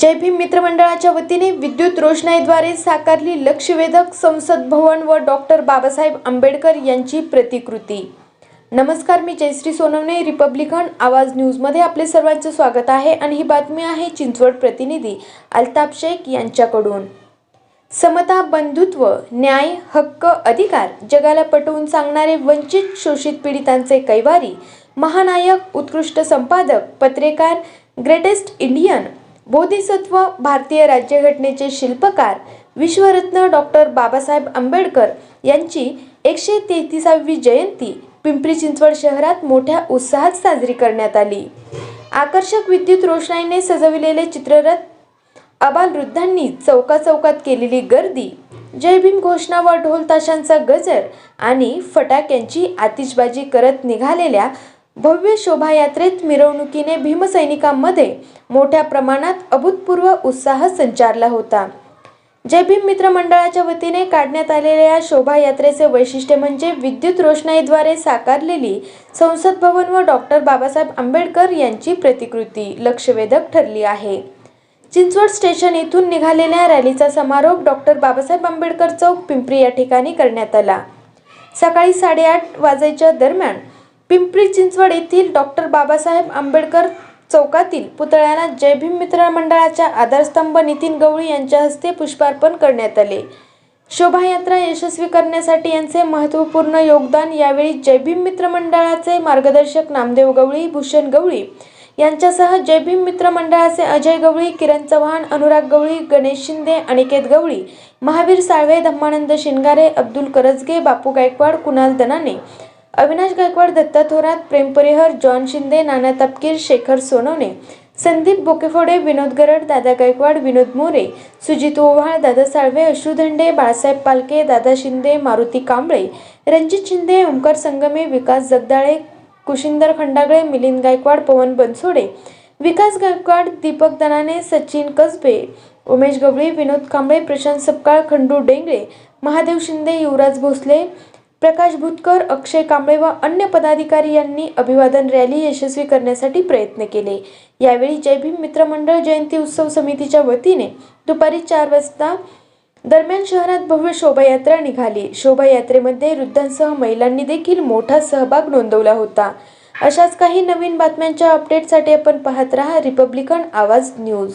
जय भीम मित्रमंडळाच्या वतीने विद्युत रोषणाईद्वारे साकारली लक्षवेधक संसद भवन व डॉक्टर बाबासाहेब आंबेडकर यांची प्रतिकृती. नमस्कार मी जयश्री सोनवणे रिपब्लिकन आवाज न्यूजमध्ये आपले सर्वांचे स्वागत आहे आणि ही बातमी आहे चिंचवड प्रतिनिधी अल्ताफ शेख यांच्याकडून. समता बंधुत्व न्याय हक्क अधिकार जगाला पटवून सांगणारे वंचित शोषित पीडितांचे कैवारी महानायक उत्कृष्ट संपादक पत्रकार ग्रेटेस्ट इंडियन बोधिसत्व भारतीय राज्यघटनेचे शिल्पकार विश्वरत्न डॉक्टर बाबासाहेब आंबेडकर यांची एकशे तेहतीसावी जयंती पिंपरी चिंचवड शहरात मोठ्या उत्साहात साजरी करण्यात आली. आकर्षक विद्युत रोषणाईने सजविलेले चित्ररथ अबालवृद्धांनी चौका चौकात केलेली गर्दी जय भीम घोषणा व ढोल ताशांचा गजर आणि फटाक्यांची आतिषबाजी करत निघालेल्या भव्य शोभायात्रेत मिरवणुकीने भीमसैनिकांमध्ये मोठ्या प्रमाणात अभूतपूर्व उत्साह संचारला होता. जय भीम मित्रमंडळाच्या वतीने काढण्यात आलेल्या या शोभायात्रेचे वैशिष्ट्य म्हणजे विद्युत रोषणाईद्वारे साकारलेली संसद भवन व डॉक्टर बाबासाहेब आंबेडकर यांची प्रतिकृती लक्षवेधक ठरली आहे. चिंचवड स्टेशन येथून निघालेल्या रॅलीचा समारोप डॉक्टर बाबासाहेब आंबेडकर चौक पिंपरी या ठिकाणी करण्यात आला. सकाळी साडेआठ वाजायच्या दरम्यान पिंपरी चिंचवड येथील डॉक्टर बाबासाहेब आंबेडकर चौकातील पुतळ्याला जय भीम मित्र मंडळाच्या आधारस्तंभ नितीन गवळी यांच्या हस्ते पुष्पार्पण करण्यात आले. शोभायात्रा यशस्वी करण्यासाठी यांचे महत्त्वपूर्ण योगदान यावेळी जय भीम मित्र मंडळाचे मार्गदर्शक नामदेव गवळी भूषण गवळी यांच्यासह जय भीम मित्र मंडळाचे अजय गवळी किरण चव्हाण अनुराग गवळी गणेश शिंदे अनिकेत गवळी महावीर साळवे धम्मानंद शिंगारे अब्दुल करजगे बापू गायकवाड कुणाल दनाने अविनाश गायकवाड दत्ता थोरात प्रेम परिहर जॉन शिंदे नाना तपकीर शेखर सोनवणे संदीप बोकेफोडे विनोद गरड दादा गायकवाड विनोद मोरे सुजित ओव्हाळ दादा साळवे अश्रू धंडे बाळासाहेब पालके दादा शिंदे मारुती कांबळे रणजित शिंदे ओंकार संगमे विकास जगदाळे कुशिंदर खंडागळे मिलिंद गायकवाड पवन बनसोडे विकास गायकवाड दीपक दनाने सचिन कसबे उमेश गवळी विनोद कांबळे प्रशांत सपकाळ खंडू डेंगळे महादेव शिंदे युवराज भोसले प्रकाश भुतकर अक्षय कांबळे व अन्य पदाधिकारी यांनी अभिवादन रॅली यशस्वी करण्यासाठी प्रयत्न केले. यावेळी जय भीम मित्रमंडळ जयंती उत्सव समितीच्या वतीने दुपारी चार वाजता दरम्यान शहरात भव्य शोभायात्रा निघाली. शोभायात्रेमध्ये वृद्धांसह महिलांनी देखील मोठा सहभाग नोंदवला होता. अशाच काही नवीन बातम्यांच्या अपडेटसाठी आपण पाहत रहा रिपब्लिकन आवाज न्यूज.